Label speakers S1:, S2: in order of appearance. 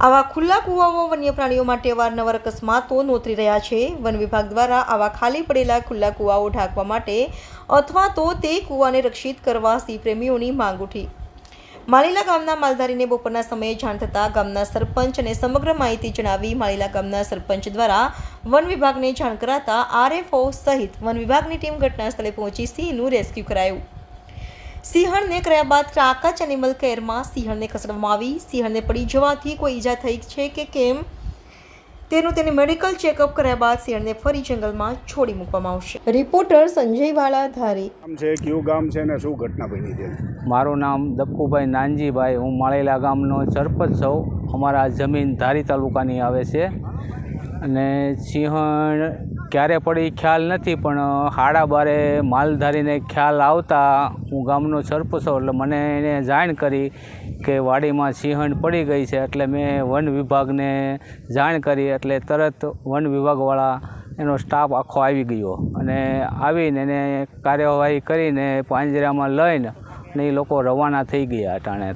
S1: આવા ખુલ્લા કૂવાઓ વન્ય પ્રાણીઓ માટે અવારનવાર અકસ્માતો નોતરી રહ્યા છે. વન વિભાગ દ્વારા આવા ખાલી પડેલા ખુલ્લા કૂવાઓ ઢાંકવા માટે અથવા તો તે કૂવાને રક્ષિત કરવા સિંહ પ્રેમીઓની માંગ ઉઠી. માળીલા ગામના માલધારીને બપોરના સમયે જાણ થતાં ગામના સરપંચ અને સમગ્ર માહિતી જણાવી માલીલા ગામના સરપંચ દ્વારા વન વિભાગને જાણ કરાતા આરએફઓ સહિત વન વિભાગની ટીમ ઘટના સ્થળે પહોંચી સિંહનું રેસ્ક્યુ કરાયું. સિંહણને કર્યા બાદ ક્રાકચ એનિમલ કેરમાં સિંહણને ખસેડવામાં આવી. સિંહણને પડી જવાથી કોઈ ઈજા થઈ છે કે કેમ? તેનું તેને મેડિકલ ચેકઅપ કર્યા બાદ સિંહણને ફરી જંગલમાં છોડી મૂકવામાં આવશે. રિપોર્ટર સંજય વાળા ધારી
S2: ગામ છે કયું ગામ છે ને શું ઘટના બની છે?
S3: મારું નામ દપ્પુભાઈ નાનજીભાઈ હું માળેલા ગામનો સરપંચ છું. અમારા જમીન ધારી તાલુકાની આવે છે. અને સિંહણ ક્યારે પડી ખ્યાલ નથી, પણ હાડા બારે માલધારીને ખ્યાલ આવતા હું ગામનો સરપંચ એટલે મને એને જાણ કરી કે વાડીમાં સિંહણ પડી ગઈ છે, એટલે મેં વન વિભાગને જાણ કરી, એટલે તરત વન વિભાગવાળા એનો સ્ટાફ આખો આવી ગયો. અને આવીને એને કાર્યવાહી કરીને પાંજરામાં લઈને અને એ લોકો રવાના થઈ ગયા અટાણે.